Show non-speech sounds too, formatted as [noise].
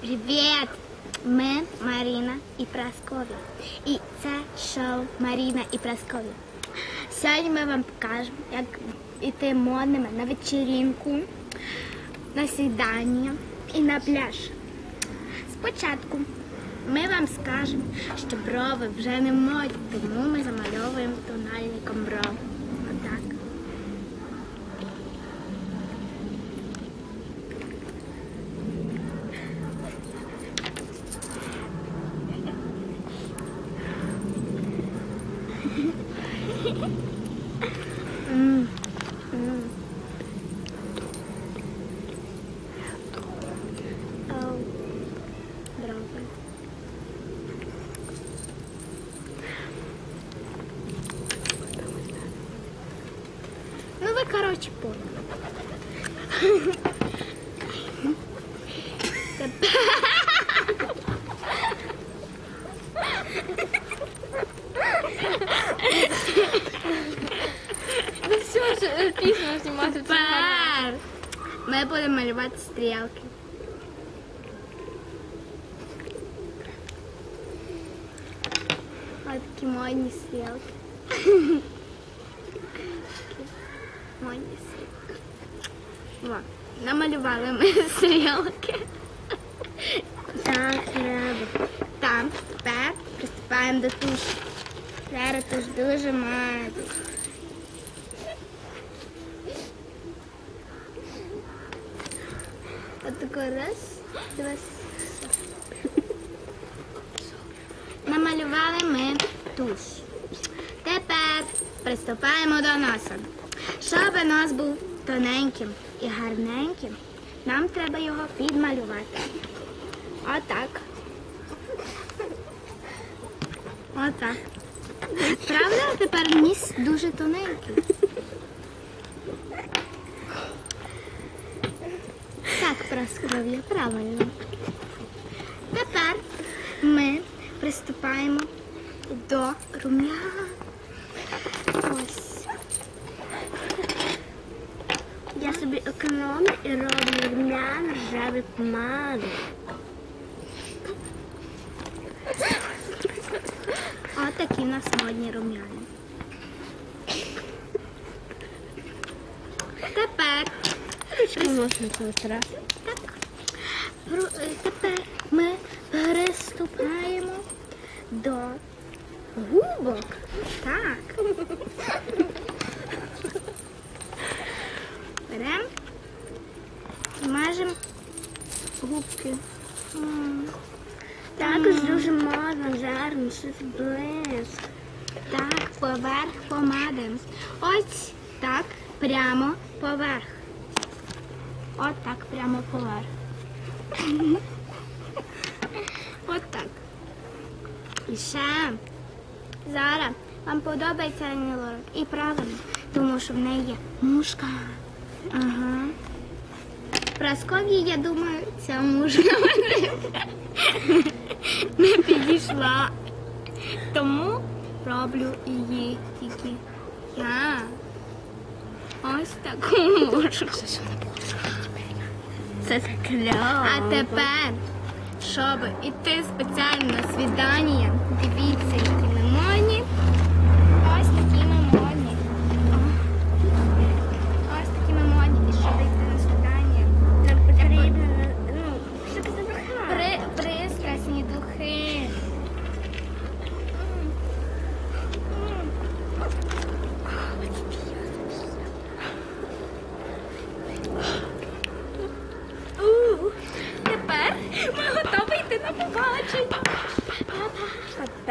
Привіт! Ми Маріна і Праскові. І це шоу Маріна і Праскові. Сьогодні ми вам покажемо, як йти модними на вечірінку, на свідання і на пляж. Спочатку ми вам скажемо, що брови вже не модні, тому ми замальовуємо тональником бров. Ну ви, коротше, поняли. Ну все ж е, пісню знімати. це гарно. Тепер ми будемо малювати стрілки. Ось Такі модні стрілки. Такі Модні стрілки. О, намалювали ми стрілки. Так, треба. Так, тепер приступаємо до туші. Зараз туш дуже має. Отако раз, два. Намалювали ми туш. Тепер приступаємо до носа. Щоб нос був тоненьким і гарненьким, нам треба його підмалювати. Отак. Отак. Правда, тепер ніс дуже тоненький. Так, Проскров'я, правильно. Тепер ми приступаємо до рум'ян. Ось. Я собі економлю і роблю рум'ян ржаві помади. Ось такі у нас модні рум'яни. Тепер Можна так. Е, Тепер ми переступаємо до губок. Так. [laughs] губки. Також дуже модно, щось блиск. Так, поверх помади. Ось так, прямо поверх. От так, прямо поверх. [laughs] От так. І ще зараз вам подобається Ані. І правильно, тому що в неї є мушка. Ага. Праскові, я думаю, ця мушка не підійшла. Тому роблю її тільки я. Ось таку мушку. Це так. А тепер, щоб іти спеціально на свідання, дивіться, які ми модні. Ось такі ми модні. Ось такі ми модні. І щоб йти на свідання, Нам потрібно, ну, щоб запахати. при, пристрасні духи. У, Тепер ми готові йти на побачення. Па-па.